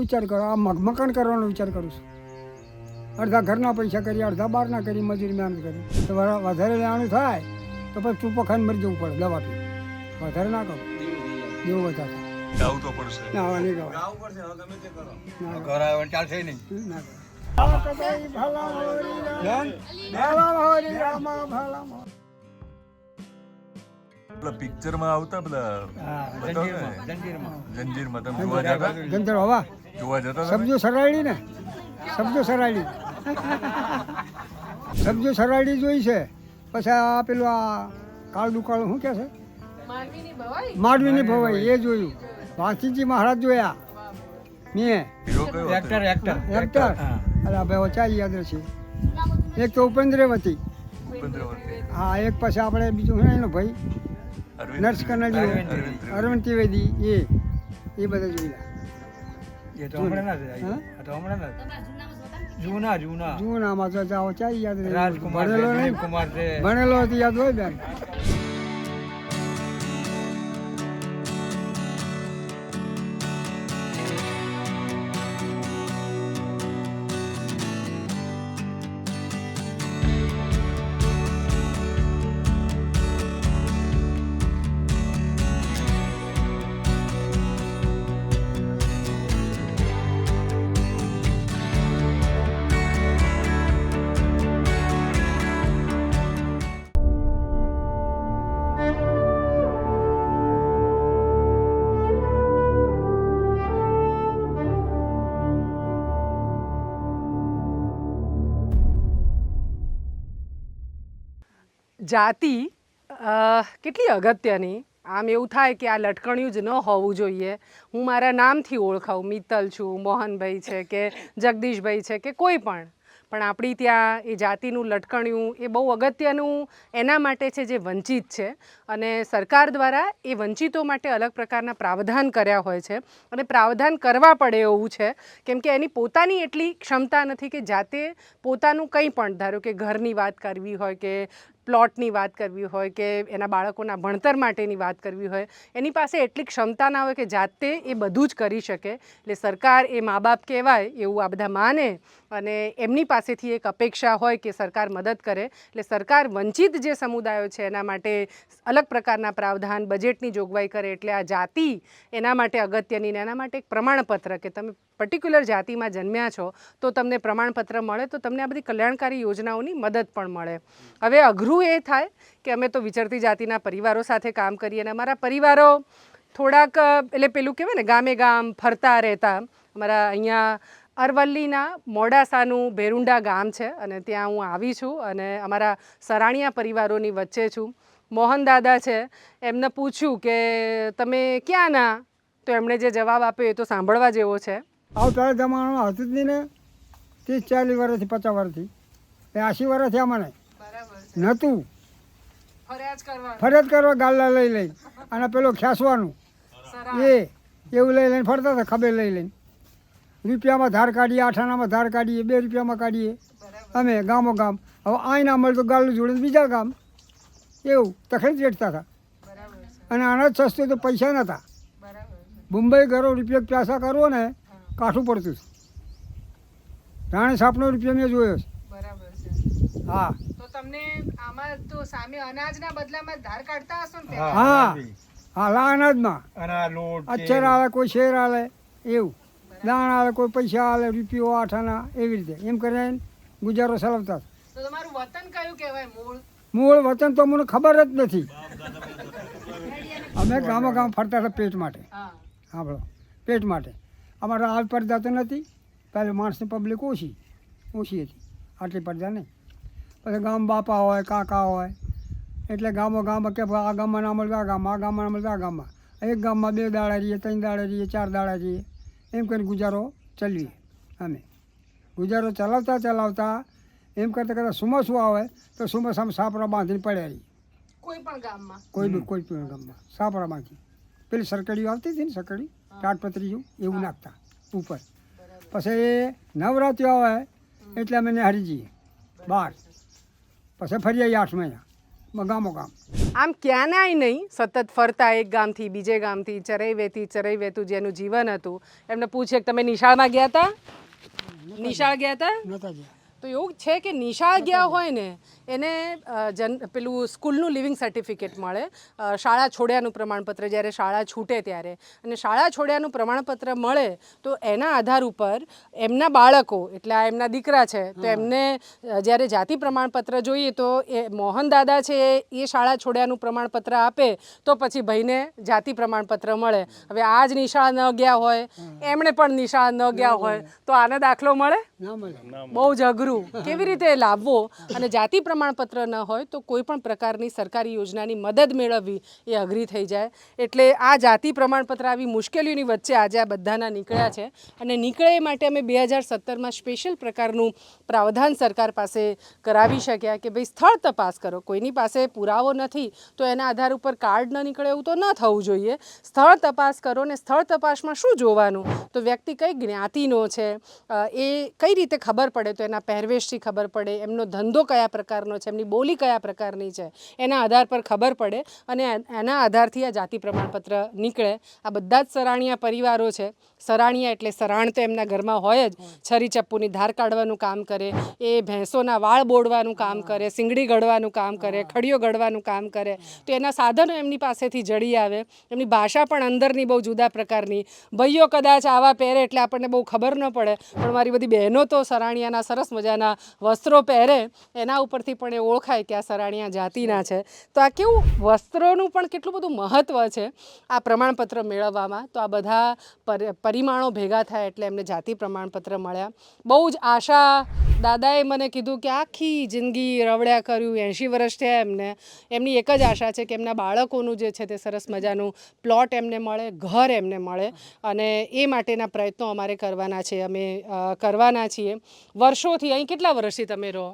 વિચાર કરો આ મગ- મકાન કરવાનો વિચાર કરું છું. અડધા ઘરના પૈસા કરી અડધા બહારના કરી મજૂરી મહેનત કરી. તો વધારે લેવાનું થાય તો પછી ચૂપો ખાઈને મરી જવું પડે દવા પી. વધારે ના કરો. જેવું વધારે. ભલા ભલા. પેલા પિક્ચરમાં આવતા પેલા જંજીરમાં. જંજીરમાં. તમે જોવા જતા? ગંધર હવા. જોવા જતા સબ્જો સરાડી ને? સબ્જો સરાડી સબ્જો સરાડી જોઈ છે. પછી આ પેલું આ કાળું કાળું શું કે છે? માંડવીની ભવાઈ? એ જોયું. વાંચીજી મહારાજ જોયા. મેં? એક્ટર એક્ટર એક્ટર અરે ભાઈ ઓછા યાદ રહેશે એક તો ઉપેન્દ્રવતી. હા એક પછી આપણે બીજું શું એનો ભાઈ? નર્સ કનરજી અરવિંદ ત્રિવેદી. એ એ બધા જોયેલા. એ તો હમણાં ના આ તો હમણાં ના જૂના જૂના જૂનામાં તો જાઓ ચા યાદ ભણેલો નહીં. ભણેલો યાદ હોય બેન? જાતિ કેટલી અગત્યની? આમ એવું થાય કે આ લટકણિયું જ ન હોવું જોઈએ. હું મારા નામથી ઓળખાવું મિત્તલ છું, મોહનભાઈ છે કે જગદીશભાઈ છે કે કોઈ પણ. પણ આપણી ત્યાં એ જાતિનું લટકણિયું એ બહુ અગત્યનું એના માટે છે જે વંચિત છે. અને સરકાર દ્વારા એ વંચિતો માટે અલગ પ્રકારના પ્રાવધાન કર્યા હોય છે. અને પ્રાવધાન કરવા પડે એવું છે, કેમ કે એની પોતાની એટલી ક્ષમતા નથી કે જાતે પોતાનું કંઈ પણ, ધારો કે ઘરની વાત કરવી હોય કે પ્લોટની વાત કરવી હોય કે એના બાળકોના ભણતર માટેની વાત કરવી હોય, એની પાસે એટલી ક્ષમતા ના હોય કે જાતે એ બધું જ કરી શકે. એટલે સરકાર એ મા બાપ કહેવાય, એવું આ બધા માને અને એમની પાસેથી એક અપેક્ષા હોય કે સરકાર મદદ કરે. એટલે સરકાર વંચિત જે સમુદાયો છે એના માટે અલગ પ્રકારના પ્રાવધાન, બજેટની જોગવાઈ કરે. એટલે આ જાતિ એના માટે અગત્યની એના માટે એક પ્રમાણપત્ર કે તમે પર્ટિક્યુલર જાતિમાં જન્મ્યા છો તો તમને પ્રમાણપત્ર મળે, તો તમને આ બધી કલ્યાણકારી યોજનાઓની મદદ પણ મળે. હવે અઘરું એ થાય કે અમે તો વિચરતી જાતિના પરિવારો સાથે કામ કરીએ અને અમારા પરિવારો થોડાક એટલે પેલું કહેવાય ને, ગામે ગામ, ફરતા રહેતા. અમારા અહીંયા અરવલ્લીના મોડાસાનું ભેરુંડા ગામ છે અને ત્યાં હું આવી છું અને અમારા સરાણિયા પરિવારોની વચ્ચે છું. મોહન દાદા છે. એમને પૂછ્યું કે, તમે ક્યાંના તો એમણે જે જવાબ આપ્યો એ તો સાંભળવા જેવો છે. આવતા જમાનામાં હતું જ નહીં ને, ત્રીસ ચાલીસ વર્ષથી, પચાસ વર્ષથી. એ આશી વર્ષ અમને મને. નહોતું. ફરિયાદ કરવા. ફરજ કરવા ગાલ્લા લઈ લઈ. અને પેલો ખેંચવાનું. એ એવું લઈ લઈને ફરતા હતા ખભે લઈ લઈને. રૂપિયામાં ધાર કાઢીએ આઠાણામાં ધાર કાઢીએ બે રૂપિયામાં કાઢીએ. અમે ગામો ગામ. હવે આઈ ના મળે તો ગાલું જોડે બીજા ગામ. એવું તકલીફ વેઠતા હતા. અને આના જ સસ્તું તો પૈસા નહોતા મુંબઈ કરો રૂપિયા પ્યાસા કરવો ને કાઠું પડતું રાણી સાપનો રૂપિયા મેં જોયો છે. હા. તમને આમાં તો સામે અનાજના બદલામાં ધાર કાઢતા હશો ને હા, હાલા અનાજમાં અને આ લોટ છે. અચ્છર આવે કોઈ શેર આવે એવું. દાણ આવે કોઈ પૈસા આવે રૂપિયો આઠાના એવી રીતે. એમ કરીને ગુજારો ચલાવતા તો તમારું વતન કયું કહેવાય મૂળ? મૂળ વતન તો મને ખબર જ નથી. અમે ગામો ગામ ફરતા હતા પેટ માટે. હા. સાંભળો પેટ માટે. અમારે હાલ પડદા તો નથી. પહેલાં માણસની પબ્લિક ઓછી. ઓછી હતી. આટલી પડદા નહીં. પછી ગામ બાપા હોય કાકા હોય. એટલે ગામો ગામ કે ભાઈ આ ગામમાં ના મળતા આ ગામમાં આ ગામમાં ના મળતા આ ગામમાં. એક ગામમાં બે દાડા રહીએ ત્રણ દાડા રહીએ ચાર દાડા રહીએ. એમ કરીને ગુજારો ચલાવીએ અમે. ગુજારો ચલાવતા ચલાવતા એમ કરતાં કરતાં સુમસું આવે? તો સુમસામાં સાપરા બાંધીને પડ્યા રહીએ કોઈ પણ ગામમાં. કોઈ બી કોઈ પણ ગામમાં. સાપરા બાંધી પેલી સરકડીઓ આવતી હતી ને સરકડી તાટપત્રીઓ એવું નાખતા ઉપર. પછી એ નવરાત્રિ આવે એટલે અમે નિહાળી જઈએ. બહાર પછી ફરી આવીએ આઠ મહિના ગામો ગામ આમ ક્યાંનાય નહીં સતત ફરતા એક ગામથી બીજે ગામથી ચરઈ વેતી ચરઈ વેતું જેનું જીવન હતું. એમને પૂછે કે તમે નિશાળમાં ગયા હતા નિશાળ ગયા હતા નતા ગયા. તો એવું છે કે નિશાળ ગયા હોય ને એને જન પેલું સ્કૂલનું લિવિંગ સર્ટિફિકેટ મળે. શાળા છોડ્યાનું પ્રમાણપત્ર જ્યારે શાળા છૂટે ત્યારે. અને શાળા છોડ્યાનું પ્રમાણપત્ર મળે તો એના આધાર ઉપર એમના બાળકો એટલે આ એમના દીકરા છે તો એમને જ્યારે જાતિ પ્રમાણપત્ર જોઈએ તો એ મોહન દાદા છે એ એ શાળા છોડ્યાનું પ્રમાણપત્ર આપે તો પછી ભાઈને જાતિ પ્રમાણપત્ર મળે. હવે આ જ નિશાળ ન ગયા હોય એમણે પણ નિશાળ ન ગયા હોય તો આને દાખલો મળે. બહુ જ અઘરું કેવી રીતે લાવવો અને જાતિ પ્રમાણપત્ર ન હોય તો કોઈ પણ પ્રકારની સરકારી યોજનાની મદદ મેળવવી એ અઘરી થઈ જાય. એટલે આ જાતિ પ્રમાણપત્ર આવી મુશ્કેલીઓની વચ્ચે આજે આ બધાના નીકળ્યા છે અને નીકળે એ માટે અમે બે હજાર સત્તરમાં સ્પેશિયલ પ્રકારનું પ્રાવધાન સરકાર પાસે કરાવી શક્યા કે ભાઈ સ્થળ તપાસ કરો. કોઈની પાસે પુરાવો નથી તો એના આધાર ઉપર કાર્ડ ન નીકળે એવું તો ન થવું જોઈએ. સ્થળ તપાસ કરો ને સ્થળ તપાસમાં શું જોવાનું? તો વ્યક્તિ કઈ જ્ઞાતિનો છે? એ કઈ રીતે ખબર પડે? તો એના પહેરવેશથી ખબર પડે એમનો ધંધો કયા પ્રકારનો છે એમની બોલી કયા પ્રકારની છે એના આધાર પર ખબર પડે અને એના આધારથી આ જાતિ પ્રમાણપત્ર નીકળે. આ બધા જ સરાણીયા પરિવારો છે. સરાણીયા એટલે સરાણ તો એમના ઘરમાં હોય જ. છરી ચપ્પુની ધાર કાઢવાનું કામ કરે એ ભેંસોના વાળ બોડવાનું કામ કરે સિંગડી ગળવાનું કામ કરે ખડીઓ ગળવાનું કામ કરે. તો એના સાધનો એમની પાસેથી જડી આવે. એમની ભાષા પણ અંદરની બહુ જુદા પ્રકારની. ભાઈઓ કદાચ આવા પહેરે એટલે આપણને બહુ ખબર ન પડે. પણ મારી બધી બહેનો તો સરાણીયાના સરસ મજાના વસ્ત્રો પહેરે, એના ઉપરથી પણ એ ઓળખાય કે આ સરાણીયા જાતિના છે. તો આ કેવું વસ્ત્રોનું પણ કેટલું બધું મહત્ત્વ છે આ પ્રમાણપત્ર મેળવવામાં? તો આ બધા પર- પરિમાણો ભેગા થાય એટલે એમને જાતિ પ્રમાણપત્ર મળ્યા. બહુ જ આશા દાદાએ મને કીધું કે આખી જિંદગી રવડ્યા કર્યું, એંશી વર્ષ થયા એમને. એમની એક જ આશા છે કે એમના બાળકોનું જે છે તે સરસ મજાનું પ્લોટ એમને મળે, ઘર એમને મળે અને એ માટેના પ્રયત્નો અમારે કરવાના છે. અમે કરવાના છીએ. વર્ષોથી અહીં કેટલા વર્ષથી તમે રહો?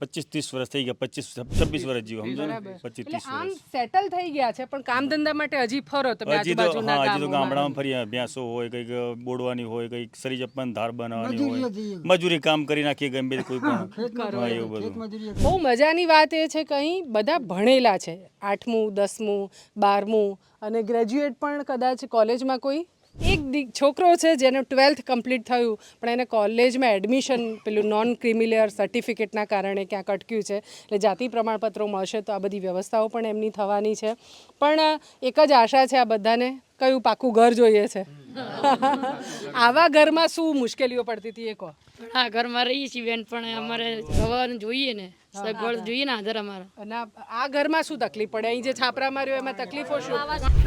પચીસ ત્રીસ વર્ષ થઈ ગયા પચીસ છવ્વીસ વર્ષ જીવો સમજો ને. પચીસ ત્રીસ આમ સેટલ થઈ ગયા છે પણ કામ ધંધા માટે હજી ફરો તમે હજી તો હા હજી તો ગામડામાં ફરી ભેંસો હોય કંઈક બોડવાની હોય કંઈક સરી જપન ધાર બનાવવાની હોય. મજૂરી કામ કરી નાખીએ ગમે તે કોઈ પણ એવું બધું. બહુ મજાની વાત એ છે કે અહીં બધા ભણેલા છે. આઠમું દસમું બારમું અને ગ્રેજ્યુએટ પણ કદાચ કોલેજમાં કોઈ એક છોકરો છે જેનું ટ્વેલ્થ કમ્પ્લીટ થયું પણ એને કોલેજમાં એડમિશન પેલું નોન ક્રિમિલિયર સર્ટિફિકેટના કારણે ક્યાંક અટક્યું છે. એટલે જાતિ પ્રમાણપત્રો મળશે તો આ બધી વ્યવસ્થાઓ પણ એમની થવાની છે. પણ એક જ આશા છે આ બધાને કયું પાકું ઘર જોઈએ છે. આવા ઘરમાં શું મુશ્કેલીઓ પડતી હતી એ કહો. આ ઘરમાં રહીએ છીએ બેન પણ અમારે હવાનું જોઈએ ને સગવડ જોઈએ ને આધાર અમારા. અને આ- ઘરમાં શું તકલીફ પડે? અહીં જે છાપરા માર્યો એમાં તકલીફો શું?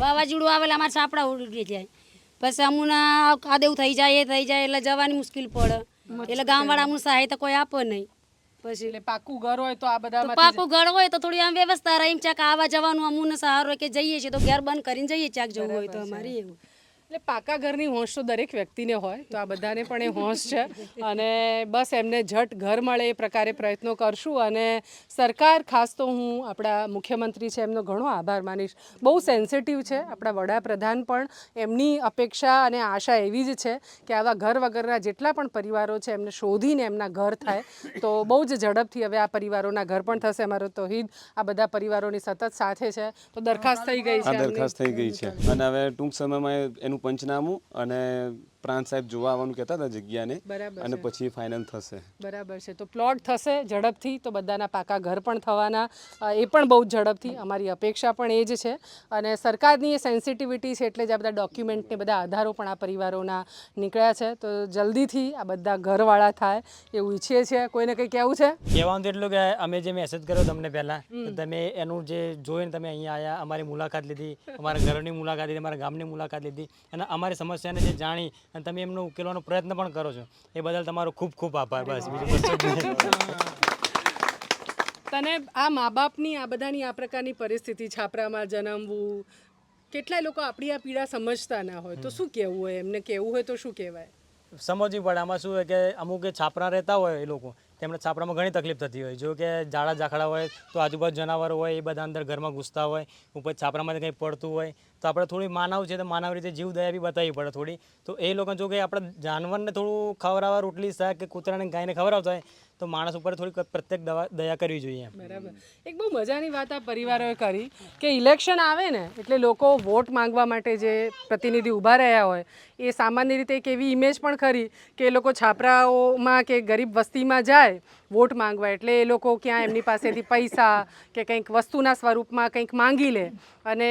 વાવાઝોડું આવે એટલે અમારા સાપડા ઉડી જાય પછી અમુના દેવું થઈ જાય એ થઈ જાય એટલે જવાની મુશ્કેલ પડે. એટલે ગામવાળા અમુક સહાયતા કોઈ આપે નહીં. પછી એટલે પાકું ઘર હોય તો આ બધા પાકું ઘર હોય તો થોડી આમ વ્યવસ્થા રહી ચાક આવા જવાનું અમુને સહારો હોય કે જઈએ છીએ તો ઘેર બંધ કરીને જઈએ ચાક જવું હોય તો અમારે એવું. એટલે પાકા ઘરની હોંશ તો દરેક વ્યક્તિને હોય તો આ બધાને પણ એ હોંશ છે. અને બસ એમને ઝટ ઘર મળે એ પ્રકારે પ્રયત્નો કરશું અને સરકાર ખાસ તો હું આપણા મુખ્યમંત્રી છે એમનો ઘણો આભાર માનીશ. બહુ સેન્સિટિવ છે આપણા વડાપ્રધાન પણ. એમની અપેક્ષા અને આશા એવી જ છે કે આવા ઘર વગરના જેટલા પણ પરિવારો છે એમને શોધીને એમના ઘર થાય તો બહુ જ ઝડપથી હવે આ પરિવારોના ઘર પણ થશે અમારો તોહિદ. આ બધા પરિવારોની સતત સાથે છે તો દરખાસ્ત થઈ ગઈ છે દરખાસ્ત થઈ ગઈ છે. અને હવે ટૂંક સમયમાં એનું પંચનામું અને પ્રાંત સાહેબ જોવા આવવાનું કહેતા હતા જગ્યાને બરાબર અને પછી ફાઇનલ થશે. બરાબર છે. તો પ્લોટ થશે ઝડપથી તો બધાના પાકા ઘર પણ થવાના. એ પણ બહુ જ ઝડપથી. અમારી અપેક્ષા પણ એ જ છે. અને સરકારની એ સેન્સિટિવિટી છે એટલે જ આ બધા ડોક્યુમેન્ટને બધા આધારો પણ આ પરિવારોના નીકળ્યા છે. તો જલ્દીથી આ બધા ઘરવાળા થાય એવું ઈચ્છીએ છીએ. કોઈને કંઈ કહેવું છે? કહેવાનું એટલું કે અમે જે મેસેજ કર્યો તમને પહેલાં તમે એનું જે જોઈને તમે અહીંયા આવ્યા અમારી મુલાકાત લીધી અમારા ઘરની મુલાકાત લીધી અમારા ગામની મુલાકાત લીધી અને અમારી સમસ્યાને જે જાણી અને તમે એમનો ઉકેલવાનો પ્રયત્ન પણ કરો છો. એ બદલ તમારો ખૂબ ખૂબ આભાર. બસ બીજું તને આ મા બાપની આ બધાની આ પ્રકારની પરિસ્થિતિ છાપરામાં જન્મવું કેટલાય લોકો આપણી આ પીડા સમજતા ના હોય. તો શું કહેવું હોય? એમને કહેવું હોય તો શું કહેવાય? સમજવી પડે. આમાં શું હોય કે અમુક છાપરા રહેતા હોય એ લોકો. તેમને છાપરામાં ઘણી તકલીફ થતી હોય. જો કે ઝાડા ઝાખડા હોય, તો આજુબાજુ જનાવરો હોય, એ બધા અંદર ઘરમાં ઘૂસતા હોય, ઉપર છાપરામાંથી કંઈ પડતું હોય, તો આપણે થોડી માનવ છે તો માનવ રીતે જીવ દયા બી બતાવવી પડે થોડી. તો એ લોકો જો કે આપણે જાનવરને થોડું ખવડાવવા રોટલી શાક કે કૂતરાને ગાયને ખવડાવતા હોય તો માણસ ઉપર થોડીક પ્રત્યેક દવા, દયા કરવી જોઈએ બરાબર. એક બહુ મજાની વાત આ પરિવારોએ કરી કે ઇલેક્શન આવે ને, એટલે લોકો વોટ માંગવા માટે જે પ્રતિનિધિ ઊભા રહ્યા હોય, એ સામાન્ય રીતે એક એવી ઇમેજ પણ ખરી કે એ લોકો છાપરાઓમાં કે ગરીબ વસ્તીમાં જાય વોટ માંગવા એટલે એ લોકો ક્યાં એમની પાસેથી પૈસા કે કંઈક વસ્તુના સ્વરૂપમાં કંઈક માંગી લે અને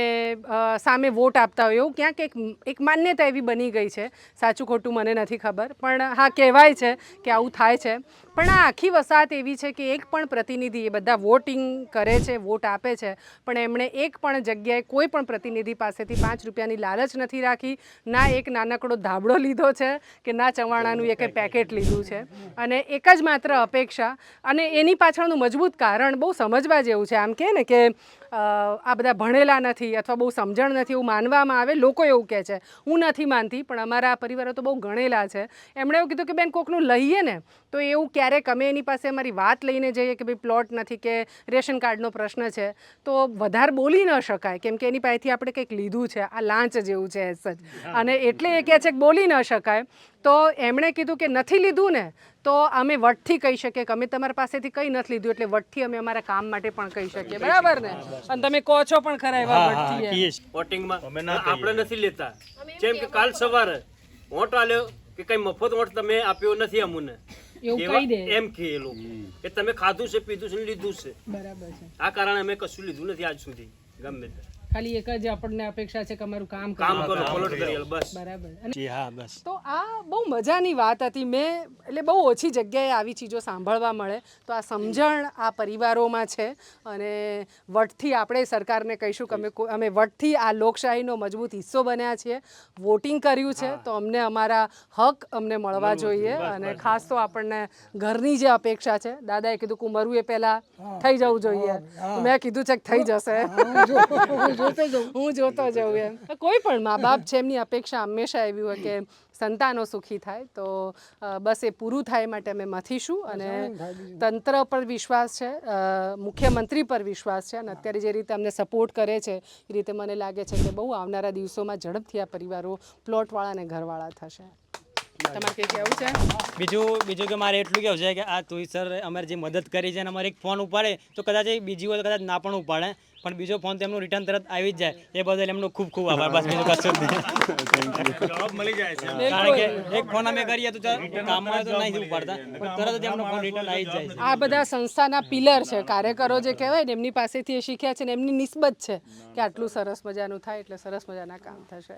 સામે વોટ આપતા હોય એવું ક્યાંક એક એક માન્યતા એવી બની ગઈ છે. સાચું ખોટું મને નથી ખબર. પણ હા, કહેવાય છે કે આવું થાય છે. પણ આ આખી વસાહત એવી છે કે એક પણ પ્રતિનિધિ એ બધા વોટિંગ કરે છે, વોટ આપે છે. પણ એમણે એક પણ જગ્યાએ કોઈ પણ પ્રતિનિધિ પાસેથી પાંચ રૂપિયાની લાલચ નથી રાખી. ના એક નાનકડો ધાબળો લીધો છે કે ના ચવાણાનું એક પેકેટ લીધું છે. અને એક જ માત્ર અપેક્ષા અને એની પાછળનું મજબૂત કારણ બહુ સમજવા જેવું છે. આમ કહે ને કે આ બધા ભણેલા નથી અથવા બહુ સમજણ નથી એવું માનવામાં આવે લોકો એવું કહે છે. હું નથી માનતી પણ અમારા પરિવારો તો બહુ ગણેલા છે. એમણે એવું કીધું કે બેન કોકનું લઈએ ને તો એવું ક્યારેક અમે એની પાસે અમારી વાત લઈને જઈએ કે ભાઈ પ્લોટ નથી કે રેશન કાર્ડનો પ્રશ્ન છે તો વધારે બોલી ન શકાય. કેમ કે એની પાસેથી આપણે કંઈક લીધું છે આ લાંચ જેવું છે સચ અને એટલે એ કહે છે કે બોલી ન શકાય. તો એમણે કીધું કે નથી લીધું ને તો અમે વટથી કહી શકીએ કે અમે તમારા પાસેથી કંઈ નથી લીધું એટલે વટથી અમે અમારા કામ માટે પણ કહી શકીએ. બરાબર ને? અને તમે કહો છો પણ ખરા એવા. કહીએ વોટિંગમાં આપણે નથી લેતા. જેમ કે કાલ સવારે વોટ આલ્યો કે કઈ મફત વોટ તમે આપ્યો નથી અમને. એવું એવા- કહી દે. એમ કે એ લોકો કે તમે ખાધું છે પીધું છે ને લીધું છે. બરાબર છે. આ કારણે અમે કશું લીધું નથી આજ સુધી ગમે તે. ખાલી એક જ આપણને અપેક્ષા છે કે અમારું કામ કામ કરો કરો કરી બસ. બરાબર. જી હા બસ. તો આ બહુ મજાની વાત હતી. મેં એટલે બહુ ઓછી જગ્યાએ આવી ચીજો સાંભળવા મળે. તો આ સમજણ આ પરિવારોમાં છે અને વટથી આપણે સરકારને કહીશું કે અમે અમે વટથી આ લોકશાહીનો મજબૂત હિસ્સો બન્યા છીએ. વોટિંગ કર્યું છે તો અમને અમારા હક અમને મળવા જોઈએ અને ખાસ તો આપણને ઘરની જે અપેક્ષા છે. દાદાએ કીધું કે મરવું એ પહેલાં થઈ જવું જોઈએ. મેં કીધું છે કે થઈ જશે. હું જોતો જઉં એમ. કોઈ પણ મા બાપ છે એમની અપેક્ષા હંમેશા એવી હોય કે સંતાનો સુખી થાય. તો બસ એ પૂરું થાય માટે અમે મથીશું અને તંત્ર પર વિશ્વાસ છે મુખ્યમંત્રી પર વિશ્વાસ છે અને અત્યારે જે રીતે અમને સપોર્ટ કરે છે એ રીતે મને લાગે છે કે બહુ આવનારા દિવસોમાં ઝડપથી આ પરિવારો પ્લોટવાળા અને ઘરવાળા થશે. તમારે કંઈ કહેવું છે? બીજું બીજું કે મારે એટલું કેવું છે કે આ તુઈ સર અમારે જે મદદ કરી છે અને અમારે એક ફોન ઉપાડે તો કદાચ એ બીજી હોય તો કદાચ ના પણ ઉપાડે. પણ બીજો ફોન તેમનું રિટર્ન તરત આવી જ જાય. એ બદલ એમનો ખૂબ ખૂબ આભાર. બસ બીજું કશું જ નહીં. કારણ કે એક ફોન અમે કરીએ તો કામમાં તો નહીં ઉપાડતા પણ તરત જ એમનો ફોન રિટર્ન આવી જાય છે. આ બધા સંસ્થાના પિલર છે. કાર્યકરો જે કહેવાય ને એમની પાસેથી એ શીખ્યા છે ને એમની નિસ્બત છે કે આટલું સરસ મજાનું થાય એટલે સરસ મજાના કામ થશે.